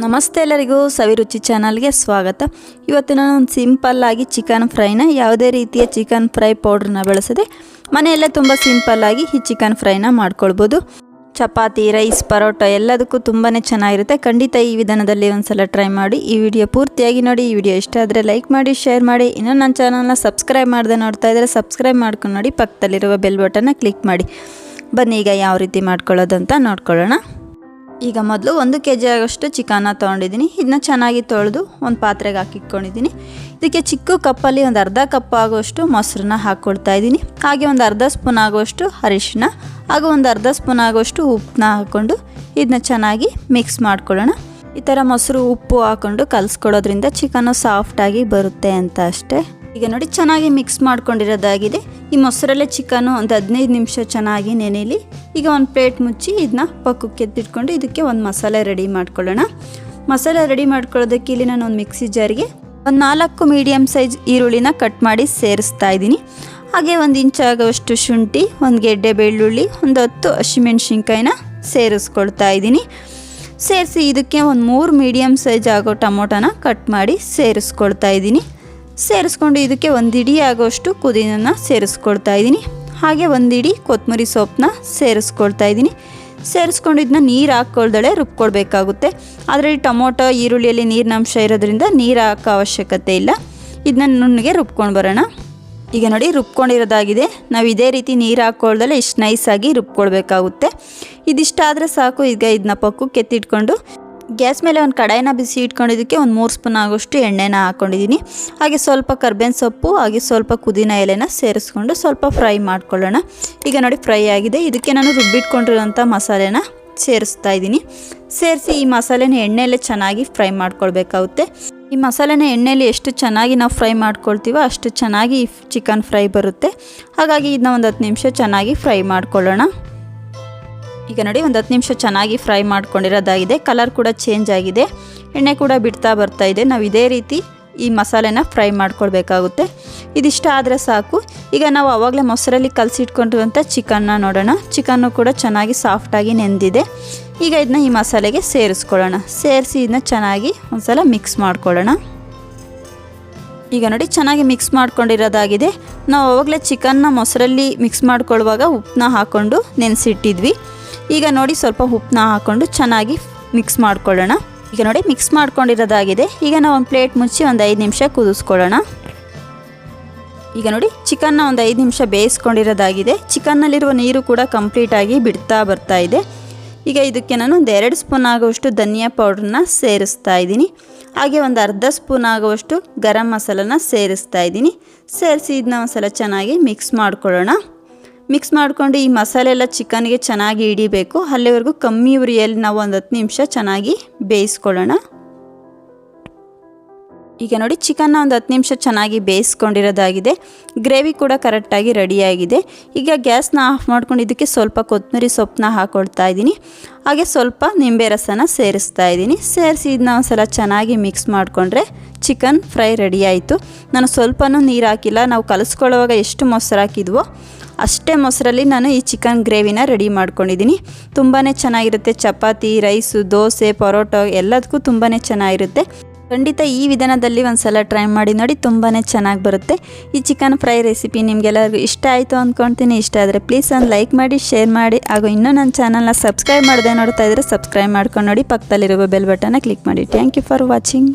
ನಮಸ್ತೆ ಎಲ್ಲರಿಗೂ ಸವಿರುಚಿ ಚಾನಲ್ಗೆ ಸ್ವಾಗತ. ಇವತ್ತು ನಾನು ಒಂದು ಸಿಂಪಲ್ಲಾಗಿ ಚಿಕನ್ ಫ್ರೈನ ಯಾವುದೇ ರೀತಿಯ ಚಿಕನ್ ಫ್ರೈ ಪೌಡ್ರನ್ನ ಬಳಸದೆ ಮನೆಯಲ್ಲೇ ತುಂಬ ಸಿಂಪಲ್ಲಾಗಿ ಈ ಚಿಕನ್ ಫ್ರೈನ ಮಾಡ್ಕೊಳ್ಬೋದು. ಚಪಾತಿ, ರೈಸ್, ಪರೋಟ ಎಲ್ಲದಕ್ಕೂ ತುಂಬಾ ಚೆನ್ನಾಗಿರುತ್ತೆ. ಖಂಡಿತ ಈ ವಿಧಾನದಲ್ಲಿ ಒಂದ್ಸಲ ಟ್ರೈ ಮಾಡಿ. ಈ ವಿಡಿಯೋ ಪೂರ್ತಿಯಾಗಿ ನೋಡಿ. ಈ ವಿಡಿಯೋ ಇಷ್ಟ ಆದರೆ ಲೈಕ್ ಮಾಡಿ, ಶೇರ್ ಮಾಡಿ. ಇನ್ನೂ ನನ್ನ ಚಾನಲ್ನ ಸಬ್ಸ್ಕ್ರೈಬ್ ಮಾಡದೆ ನೋಡ್ತಾ ಇದ್ದರೆ ಸಬ್ಸ್ಕ್ರೈಬ್ ಮಾಡ್ಕೊಂಡು ನೋಡಿ. ಪಕ್ಕದಲ್ಲಿರುವ ಬೆಲ್ ಬಟನ್ನ ಕ್ಲಿಕ್ ಮಾಡಿ. ಬನ್ನಿ ಈಗ ಯಾವ ರೀತಿ ಮಾಡ್ಕೊಳ್ಳೋದು ಅಂತ ನೋಡ್ಕೊಳ್ಳೋಣ. ಈಗ ಮೊದಲು ಒಂದು ಕೆ ಜಿ ಆಗೋಷ್ಟು ಚಿಕನ್ನ ತೊಗೊಂಡಿದ್ದೀನಿ. ಇದನ್ನ ಚೆನ್ನಾಗಿ ತೊಳೆದು ಒಂದು ಪಾತ್ರೆಗೆ ಹಾಕಿಟ್ಕೊಂಡಿದ್ದೀನಿ. ಇದಕ್ಕೆ ಚಿಕ್ಕ ಕಪ್ಪಲ್ಲಿ ಒಂದು ಅರ್ಧ ಕಪ್ ಆಗುವಷ್ಟು ಮೊಸರನ್ನ ಹಾಕ್ಕೊಳ್ತಾ ಇದ್ದೀನಿ. ಹಾಗೆ ಒಂದು ಅರ್ಧ ಸ್ಪೂನ್ ಆಗುವಷ್ಟು ಅರಿಶಿನ ಹಾಗೂ ಒಂದು ಅರ್ಧ ಸ್ಪೂನ್ ಆಗುವಷ್ಟು ಉಪ್ಪನ್ನ ಹಾಕ್ಕೊಂಡು ಇದನ್ನ ಚೆನ್ನಾಗಿ ಮಿಕ್ಸ್ ಮಾಡ್ಕೊಳ್ಳೋಣ. ಈ ಥರ ಮೊಸರು ಉಪ್ಪು ಹಾಕ್ಕೊಂಡು ಕಲಿಸ್ಕೊಡೋದ್ರಿಂದ ಚಿಕನ್ನು ಸಾಫ್ಟಾಗಿ ಬರುತ್ತೆ ಅಂತ ಅಷ್ಟೇ. ಈಗ ನೋಡಿ ಚೆನ್ನಾಗಿ ಮಿಕ್ಸ್ ಮಾಡ್ಕೊಂಡಿರೋದಾಗಿದೆ. ಈ ಮೊಸರಲ್ಲೇ ಚಿಕನು ಒಂದು ಹದಿನೈದು ನಿಮಿಷ ಚೆನ್ನಾಗಿ ನೆನೆಯಲಿ ಈಗ ಒಂದು ಪ್ಲೇಟ್ ಮುಚ್ಚಿ ಇದನ್ನ ಪಕ್ಕಕ್ಕೆ ಎತ್ತಿಟ್ಕೊಂಡು ಇದಕ್ಕೆ ಒಂದು ಮಸಾಲೆ ರೆಡಿ ಮಾಡ್ಕೊಳ್ಳೋಣ. ಮಸಾಲೆ ರೆಡಿ ಮಾಡ್ಕೊಳ್ಳೋದಕ್ಕೆ ಇಲ್ಲಿ ನಾನು ಒಂದು ಮಿಕ್ಸಿ ಜಾರಿಗೆ ಒಂದು ನಾಲ್ಕು ಮೀಡಿಯಮ್ ಸೈಜ್ ಈರುಳ್ಳಿನ ಕಟ್ ಮಾಡಿ ಸೇರಿಸ್ತಾ ಇದ್ದೀನಿ. ಹಾಗೆ ಒಂದು ಇಂಚ್ ಆಗುವಷ್ಟು ಶುಂಠಿ, ಒಂದು ಗೆಡ್ಡೆ ಬೆಳ್ಳುಳ್ಳಿ, ಒಂದು ಹತ್ತು ಹಸಿಮೆಣ್ಸಿನ್ಕಾಯಿನ ಸೇರಿಸ್ಕೊಳ್ತಾ ಇದ್ದೀನಿ. ಸೇರಿಸಿ ಇದಕ್ಕೆ ಒಂದು ಮೂರು ಮೀಡಿಯಮ್ ಸೈಜ್ ಆಗೋ ಟೊಮೊಟೊನ ಕಟ್ ಮಾಡಿ ಸೇರಿಸ್ಕೊಳ್ತಾ ಇದ್ದೀನಿ. ಸೇರಿಸ್ಕೊಂಡು ಇದಕ್ಕೆ ಒಂದು ಇಡಿ ಆಗೋಷ್ಟು ಕುದಿನನ್ನ ಸೇರಿಸ್ಕೊಳ್ತಾ ಇದ್ದೀನಿ. ಹಾಗೆ ಒಂದು ಇಡಿ ಕೊತ್ತಂಬರಿ ಸೊಪ್ಪನ್ನ ಸೇರಿಸ್ಕೊಳ್ತಾ ಇದ್ದೀನಿ. ಸೇರಿಸ್ಕೊಂಡು ಇದನ್ನ ನೀರು ಹಾಕ್ಕೊಳ್ದಳೆ ರುಬ್ಕೊಳ್ಬೇಕಾಗುತ್ತೆ. ಅದರಲ್ಲಿ ಟೊಮೊಟೊ, ಈರುಳ್ಳಿಯಲ್ಲಿ ನೀರಿನ ಅಂಶ ಇರೋದ್ರಿಂದ ನೀರು ಹಾಕೋ ಅವಶ್ಯಕತೆ ಇಲ್ಲ. ಇದನ್ನ ನುಣ್ಣಗೆ ರುಬ್ಕೊಂಡು ಬರೋಣ. ಈಗ ನೋಡಿ ರುಬ್ಕೊಂಡಿರೋದಾಗಿದೆ. ನಾವು ಇದೇ ರೀತಿ ನೀರು ಹಾಕ್ಕೊಳ್ದಲೆ ಇಷ್ಟು ನೈಸಾಗಿ ರುಬ್ಕೊಳ್ಬೇಕಾಗುತ್ತೆ. ಇದಿಷ್ಟಾದರೆ ಸಾಕು. ಈಗ ಇದನ್ನ ಪಕ್ಕಕ್ಕೆ ಎತ್ತಿಟ್ಕೊಂಡು ಗ್ಯಾಸ್ ಮೇಲೆ ಒಂದು ಕಡಾಯಿನ ಬಿಸಿ ಇಟ್ಕೊಂಡಿದ್ದಕ್ಕೆ ಒಂದು ಮೂರು ಸ್ಪೂನ್ ಆಗೋಷ್ಟು ಎಣ್ಣೆನ ಹಾಕ್ಕೊಂಡಿದ್ದೀನಿ ಹಾಗೆ ಸ್ವಲ್ಪ ಕರ್ಬೇವಿನ ಸೊಪ್ಪು, ಹಾಗೆ ಸ್ವಲ್ಪ ಕುದಿನ ಎಲೆನ ಸೇರಿಸ್ಕೊಂಡು ಸ್ವಲ್ಪ ಫ್ರೈ ಮಾಡ್ಕೊಳ್ಳೋಣ. ಈಗ ನೋಡಿ ಫ್ರೈ ಆಗಿದೆ. ಇದಕ್ಕೆ ನಾನು ರುಬ್ಬಿಟ್ಕೊಂಡಿರೋಂಥ ಮಸಾಲೆನ ಸೇರಿಸ್ತಾ ಇದ್ದೀನಿ. ಸೇರಿಸಿ ಈ ಮಸಾಲೆನ ಎಣ್ಣೆಯಲ್ಲೇ ಚೆನ್ನಾಗಿ ಫ್ರೈ ಮಾಡ್ಕೊಳ್ಬೇಕಾಗುತ್ತೆ. ಈ ಮಸಾಲೆನ ಎಣ್ಣೆಯಲ್ಲಿ ಎಷ್ಟು ಚೆನ್ನಾಗಿ ನಾವು ಫ್ರೈ ಮಾಡ್ಕೊಳ್ತೀವೋ ಅಷ್ಟು ಚೆನ್ನಾಗಿ ಚಿಕನ್ ಫ್ರೈ ಬರುತ್ತೆ. ಹಾಗಾಗಿ ಇದನ್ನ ಒಂದು ಹತ್ತು ನಿಮಿಷ ಚೆನ್ನಾಗಿ ಫ್ರೈ ಮಾಡ್ಕೊಳ್ಳೋಣ. ಈಗ ನೋಡಿ, ಒಂದು ಹತ್ತು ನಿಮಿಷ ಚೆನ್ನಾಗಿ ಫ್ರೈ ಮಾಡ್ಕೊಂಡಿರೋದಾಗಿದೆ. ಕಲರ್ ಕೂಡ ಚೇಂಜ್ ಆಗಿದೆ. ಎಣ್ಣೆ ಕೂಡ ಬಿಡ್ತಾ ಬರ್ತಾ ಇದೆ. ನಾವು ಇದೇ ರೀತಿ ಈ ಮಸಾಲೆನ ಫ್ರೈ ಮಾಡ್ಕೊಳ್ಬೇಕಾಗುತ್ತೆ. ಇದಿಷ್ಟ ಆದರೆ ಸಾಕು. ಈಗ ನಾವು ಆವಾಗಲೇ ಮೊಸರಲ್ಲಿ ಕಲಸಿಟ್ಕೊಂಡಿರುವಂಥ ಚಿಕನ್ನ ನೋಡೋಣ. ಚಿಕನ್ನು ಕೂಡ ಚೆನ್ನಾಗಿ ಸಾಫ್ಟಾಗಿ ನೆಂದಿದೆ. ಈಗ ಇದನ್ನ ಈ ಮಸಾಲೆಗೆ ಸೇರಿಸ್ಕೊಳ್ಳೋಣ. ಸೇರಿಸಿ ಇದನ್ನ ಚೆನ್ನಾಗಿ ಒಂದ್ಸಲ ಮಿಕ್ಸ್ ಮಾಡ್ಕೊಳ್ಳೋಣ. ಈಗ ನೋಡಿ, ಚೆನ್ನಾಗಿ ಮಿಕ್ಸ್ ಮಾಡ್ಕೊಂಡಿರೋದಾಗಿದೆ. ನಾವು ಆವಾಗಲೇ ಚಿಕನ್ನ ಮೊಸರಲ್ಲಿ ಮಿಕ್ಸ್ ಮಾಡ್ಕೊಳ್ಳುವಾಗ ಉಪ್ಪನ್ನ ಹಾಕ್ಕೊಂಡು ನೆನೆಸಿಟ್ಟಿದ್ವಿ. ಈಗ ನೋಡಿ ಸ್ವಲ್ಪ ಉಪ್ಪನ್ನ ಹಾಕ್ಕೊಂಡು ಚೆನ್ನಾಗಿ ಮಿಕ್ಸ್ ಮಾಡ್ಕೊಳ್ಳೋಣ. ಈಗ ನೋಡಿ ಮಿಕ್ಸ್ ಮಾಡ್ಕೊಂಡಿರೋದಾಗಿದೆ. ಈಗ ನಾವು ಒಂದು ಪ್ಲೇಟ್ ಮುಚ್ಚಿ ಒಂದು ಐದು ನಿಮಿಷ ಕುದಿಸ್ಕೊಳ್ಳೋಣ. ಈಗ ನೋಡಿ ಚಿಕನ್ನ ಒಂದು ಐದು ನಿಮಿಷ ಬೇಯಿಸ್ಕೊಂಡಿರೋದಾಗಿದೆ. ಚಿಕನ್ನಲ್ಲಿರುವ ನೀರು ಕೂಡ ಕಂಪ್ಲೀಟಾಗಿ ಬಿಡ್ತಾ ಬರ್ತಾ ಇದೆ. ಈಗ ಇದಕ್ಕೆ ನಾನು ಒಂದು ಎರಡು ಸ್ಪೂನ್ ಆಗುವಷ್ಟು ಧನಿಯಾ ಪೌಡ್ರನ್ನ ಸೇರಿಸ್ತಾ ಇದ್ದೀನಿ. ಹಾಗೆ ಒಂದು ಅರ್ಧ ಸ್ಪೂನ್ ಆಗುವಷ್ಟು ಗರಂ ಮಸಾಲನ ಸೇರಿಸ್ತಾ ಇದ್ದೀನಿ. ಸೇರಿಸಿ ಇದನ್ನ ಒಂದು ಸಲ ಚೆನ್ನಾಗಿ ಮಿಕ್ಸ್ ಮಾಡ್ಕೊಳ್ಳೋಣ. ಮಿಕ್ಸ್ ಮಾಡಿಕೊಂಡು ಈ ಮಸಾಲೆ ಎಲ್ಲ ಚಿಕನ್ಗೆ ಚೆನ್ನಾಗಿ ಹಿಡಿಬೇಕು. ಅಲ್ಲಿವರೆಗೂ ಕಮ್ಮಿ ಉರಿಯಲ್ಲಿ ನಾವು ಒಂದು ಹತ್ತು ನಿಮಿಷ ಚೆನ್ನಾಗಿ ಬೇಯಿಸ್ಕೊಳ್ಳೋಣ. ಈಗ ನೋಡಿ, ಚಿಕನ್ನ ಒಂದು ಹತ್ತು ನಿಮಿಷ ಚೆನ್ನಾಗಿ ಬೇಯಿಸ್ಕೊಂಡಿರೋದಾಗಿದೆ. ಗ್ರೇವಿ ಕೂಡ ಕರೆಕ್ಟಾಗಿ ರೆಡಿಯಾಗಿದೆ. ಈಗ ಗ್ಯಾಸ್ನ ಆಫ್ ಮಾಡ್ಕೊಂಡು ಇದಕ್ಕೆ ಸ್ವಲ್ಪ ಕೊತ್ತಂಬರಿ ಸೊಪ್ಪನ್ನ ಹಾಕೊಳ್ತಾ ಇದ್ದೀನಿ. ಹಾಗೆ ಸ್ವಲ್ಪ ನಿಂಬೆ ರಸನ ಸೇರಿಸ್ತಾ ಇದ್ದೀನಿ. ಸೇರಿಸಿ ಇದನ್ನ ಒಂದ್ಸಲ ಚೆನ್ನಾಗಿ ಮಿಕ್ಸ್ ಮಾಡಿಕೊಂಡ್ರೆ ಚಿಕನ್ ಫ್ರೈ ರೆಡಿ ಆಯಿತು. ನಾನು ಸ್ವಲ್ಪನೂ ನೀರು ಹಾಕಿಲ್ಲ. ನಾವು ಕಲಿಸ್ಕೊಳ್ಳುವಾಗ ಎಷ್ಟು ಮೊಸರು ಹಾಕಿದ್ವೋ ಅಷ್ಟೇ ಮೊಸರಲ್ಲಿ ನಾನು ಈ ಚಿಕನ್ ಗ್ರೇವಿನ ರೆಡಿ ಮಾಡ್ಕೊಂಡಿದ್ದೀನಿ. ತುಂಬಾ ಚೆನ್ನಾಗಿರುತ್ತೆ. ಚಪಾತಿ, ರೈಸು, ದೋಸೆ, ಪರೋಟ ಎಲ್ಲದಕ್ಕೂ ತುಂಬಾ ಚೆನ್ನಾಗಿರುತ್ತೆ. ಖಂಡಿತ ಈ ವಿಧಾನದಲ್ಲಿ ಒಂದು ಸಲ ಟ್ರೈ ಮಾಡಿ ನೋಡಿ ತುಂಬಾ ಚೆನ್ನಾಗಿ ಬರುತ್ತೆ. ಈ ಚಿಕನ್ ಫ್ರೈ ರೆಸಿಪಿ ನಿಮಗೆಲ್ಲರಿಗೂ ಇಷ್ಟ ಆಯಿತು ಅಂದ್ಕೊಳ್ತೀನಿ ಇಷ್ಟ ಆದರೆ ಪ್ಲೀಸ್ ಒಂದು ಲೈಕ್ ಮಾಡಿ, ಶೇರ್ ಮಾಡಿ. ಹಾಗೂ ಇನ್ನೂ ನನ್ನ ಚಾನಲ್ನ ಸಬ್ಸ್ಕ್ರೈಬ್ ಮಾಡದೆ ನೋಡ್ತಾ ಇದ್ದರೆ ಸಬ್ಸ್ಕ್ರೈಬ್ ಮಾಡ್ಕೊಂಡು ನೋಡಿ ಪಕ್ಕದಲ್ಲಿರುವ ಬೆಲ್ ಬಟನ್ನ ಕ್ಲಿಕ್ ಮಾಡಿ. Thank you for watching.